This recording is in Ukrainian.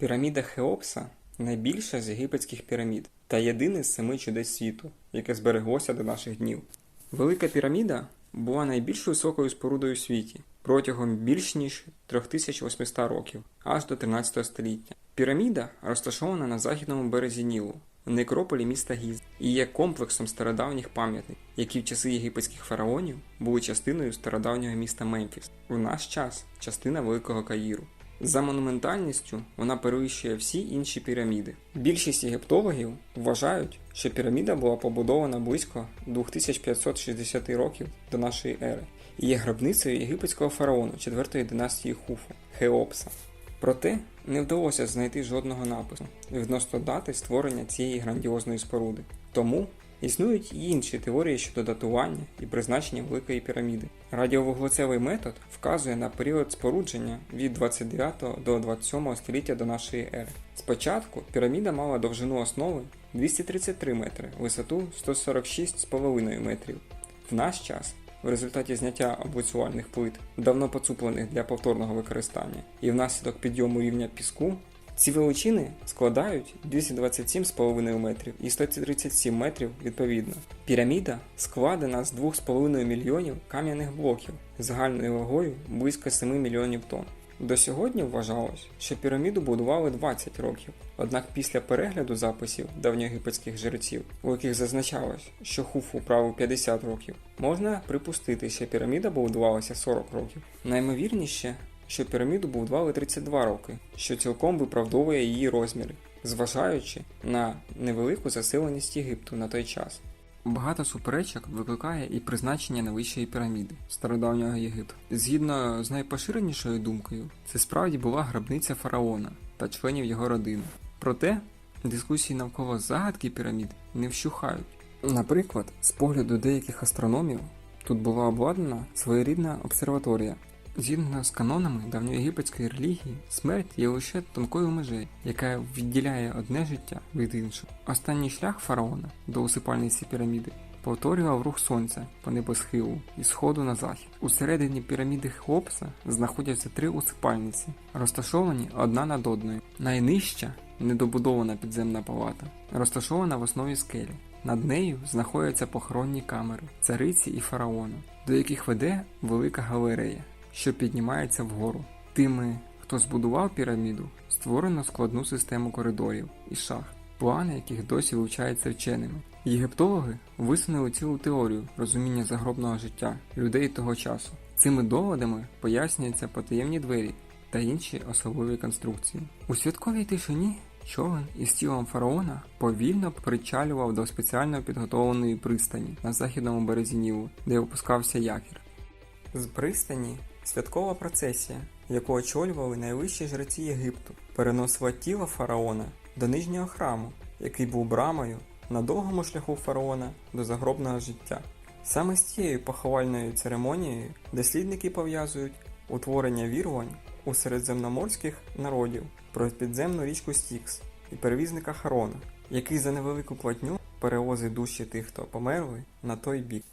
Піраміда Хеопса найбільша з єгипетських пірамід та єдине з семи чудес світу, яке збереглося до наших днів. Велика піраміда була найбільш високою спорудою у світі протягом більш ніж 3800 років, аж до 13 століття. Піраміда розташована на західному березі Нілу, в некрополі міста Гіз, і є комплексом стародавніх пам'ятників, які в часи єгипетських фараонів були частиною стародавнього міста Мемфіс. В наш час частина Великого Каїру. За монументальністю вона перевищує всі інші піраміди. Більшість єгиптологів вважають, що піраміда була побудована близько 2560 років до нашої ери і є гробницею єгипетського фараону 4-ї династії Хуфу Хеопса. Проте не вдалося знайти жодного напису відносно дати створення цієї грандіозної споруди. Тому існують і інші теорії щодо датування і призначення Великої піраміди. Радіовуглецевий метод вказує на період спорудження від 29 до 27 століття до нашої ери. Спочатку піраміда мала довжину основи 233 метри, висоту 146,5 метрів. В наш час в результаті зняття облицювальних плит, давно поцуплених для повторного використання, і внаслідок підйому рівня піску, ці величини складають 227,5 метрів і 137 метрів відповідно. Піраміда складена з 2,5 мільйонів кам'яних блоків загальною вагою близько 7 мільйонів тонн. До сьогодні вважалось, що піраміду будували 20 років. Однак після перегляду записів давньоєгипетських жреців, у яких зазначалось, що Хуфу правив 50 років, можна припустити, що піраміда будувалася 40 років. Наймовірніше, що піраміду будували 32 роки, що цілком виправдовує її розміри, зважаючи на невелику заселеність Єгипту на той час. Багато суперечок викликає і призначення найвищої піраміди стародавнього Єгипту. Згідно з найпоширенішою думкою, це справді була гробниця фараона та членів його родини. Проте дискусії навколо загадки пірамід не вщухають. Наприклад, з погляду деяких астрономів тут була обладнана своєрідна обсерваторія. Згідно з канонами давньоєгипетської релігії, смерть є лише тонкою межею, яка відділяє одне життя від іншого. Останній шлях фараона до усипальниці піраміди повторював рух сонця по небосхилу із сходу на захід. Усередині піраміди Хеопса знаходяться три усипальниці, розташовані одна над одною. Найнижча недобудована підземна палата, розташована в основі скелі. Над нею знаходяться похоронні камери, цариці і фараона, до яких веде велика галерея, що піднімається вгору. Тими, хто збудував піраміду, створено складну систему коридорів і шахт, плани яких досі вивчаються вченими. Єгиптологи висунули цілу теорію розуміння загробного життя людей того часу. Цими доводами пояснюються потаємні двері та інші особливі конструкції. У святковій тишині човен із тілом фараона повільно причалював до спеціально підготовленої пристані на західному березі Нілу, де опускався якір. З пристані святкова процесія, яку очолювали найвищі жреці Єгипту, переносила тіло фараона до нижнього храму, який був брамою на довгому шляху фараона до загробного життя. Саме з цією поховальною церемонією дослідники пов'язують утворення вірувань у середземноморських народів про підземну річку Стікс і перевізника Харона, який за невелику платню перевозить душі тих, хто померли, на той бік.